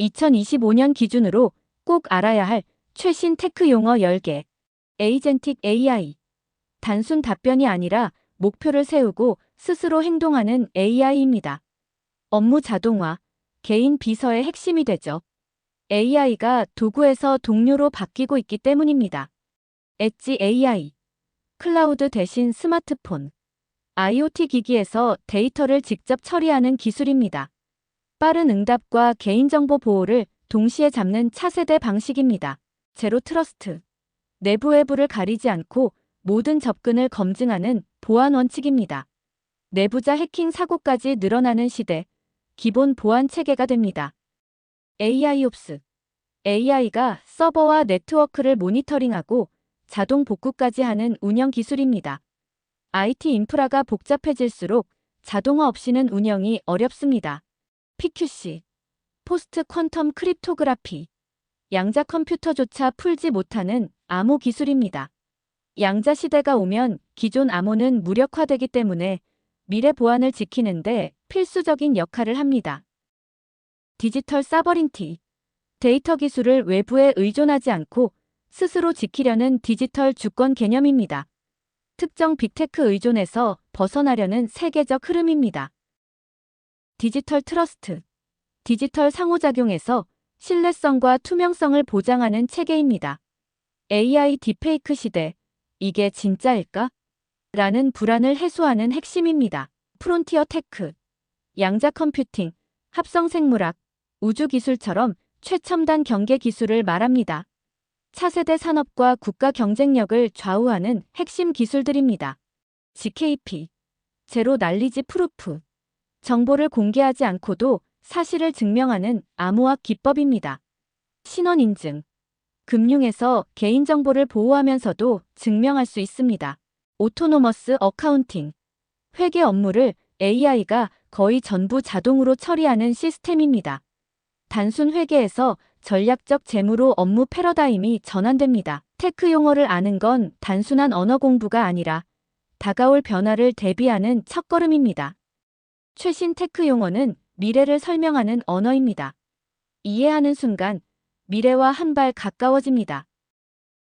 2025년 기준으로 꼭 알아야 할 최신 테크 용어 10개. 에이젠틱 AI. 단순 답변이 아니라 목표를 세우고 스스로 행동하는 AI입니다. 업무 자동화, 개인 비서의 핵심이 되죠. AI가 도구에서 동료로 바뀌고 있기 때문입니다. 엣지 AI. 클라우드 대신 스마트폰. IoT 기기에서 데이터를 직접 처리하는 기술입니다. 빠른 응답과 개인정보 보호를 동시에 잡는 차세대 방식입니다. 제로 트러스트. 내부 외부를 가리지 않고 모든 접근을 검증하는 보안 원칙입니다. 내부자 해킹 사고까지 늘어나는 시대, 기본 보안 체계가 됩니다. AI옵스. AI가 서버와 네트워크를 모니터링하고 자동 복구까지 하는 운영 기술입니다. IT 인프라가 복잡해질수록 자동화 없이는 운영이 어렵습니다. PQC. 포스트 퀀텀 크립토그라피. 양자 컴퓨터조차 풀지 못하는 암호 기술입니다. 양자 시대가 오면 기존 암호는 무력화되기 때문에 미래 보안을 지키는데 필수적인 역할을 합니다. 디지털 사버린티. 데이터 기술을 외부에 의존하지 않고 스스로 지키려는 디지털 주권 개념입니다. 특정 빅테크 의존에서 벗어나려는 세계적 흐름입니다. 디지털 트러스트. 디지털 상호작용에서 신뢰성과 투명성을 보장하는 체계입니다. AI 딥페이크 시대. 이게 진짜일까? 라는 불안을 해소하는 핵심입니다. 프론티어 테크. 양자 컴퓨팅, 합성 생물학, 우주 기술처럼 최첨단 경계 기술을 말합니다. 차세대 산업과 국가 경쟁력을 좌우하는 핵심 기술들입니다. GKP. 제로 날리지 프루프. 정보를 공개하지 않고도 사실을 증명하는 암호학 기법입니다. 신원 인증. 금융에서 개인정보를 보호하면서도 증명할 수 있습니다. 오토노머스 어카운팅. 회계 업무를 AI가 거의 전부 자동으로 처리하는 시스템입니다. 단순 회계에서 전략적 재무로 업무 패러다임이 전환됩니다. 테크 용어를 아는 건 단순한 언어 공부가 아니라 다가올 변화를 대비하는 첫걸음입니다. 최신 테크 용어는 미래를 설명하는 언어입니다. 이해하는 순간 미래와 한 발 가까워집니다.